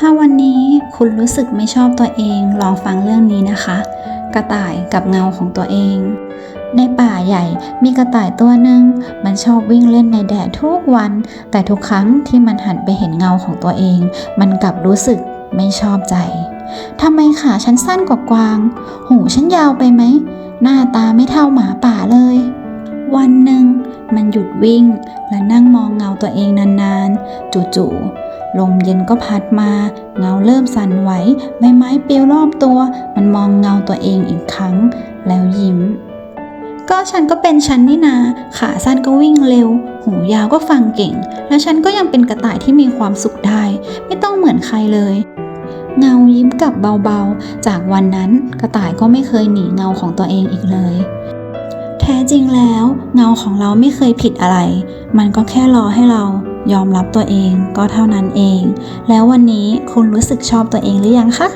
ถ้าวันนี้คุณรู้สึกไม่ชอบตัวเอง ลองฟังเรื่องนี้นะคะ กระต่ายกับเงาของตัวเอง ในป่าใหญ่มีกระต่ายตัวหนึ่งมันชอบวิ่งเล่นในแดดทุกวัน แต่ทุกครั้งที่มันหันไปเห็นเงาของตัวเอง มันกลับรู้สึกไม่ชอบใจทำไมขาฉันสั้นกว่ากวาง หูฉันยาวไปไหม หน้าตาไม่เท่าหมาป่าเลย วันหนึ่งมันหยุดวิ่งและนั่งมองเงาตัวเองนานๆ จู่ๆ ลมเย็นก็พัดมา เงาเริ่มสั่นไหว ใบไม้ปลิวรอบตัว มันมองเงาตัวเองอีกครั้ง แล้วยิ้ม ก็ฉันก็เป็นฉันนี่นา ขาสั้นก็วิ่งเร็ว หูยาวก็ฟังเก่ง และฉันก็ยังเป็นกระต่ายที่มีความสุขได้ ไม่ต้องเหมือนใครเลยเงายิ้มกลับเบาๆ จากวันนั้นกระต่ายก็ไม่เคยหนีเงาของตัวเองอีกเลย จริงแล้วเงาของเราไม่เคยผิดอะไร มันก็แค่รอให้เรายอมรับตัวเองก็เท่านั้นเอง แล้ววันนี้คุณรู้สึกชอบตัวเองหรือยังคะ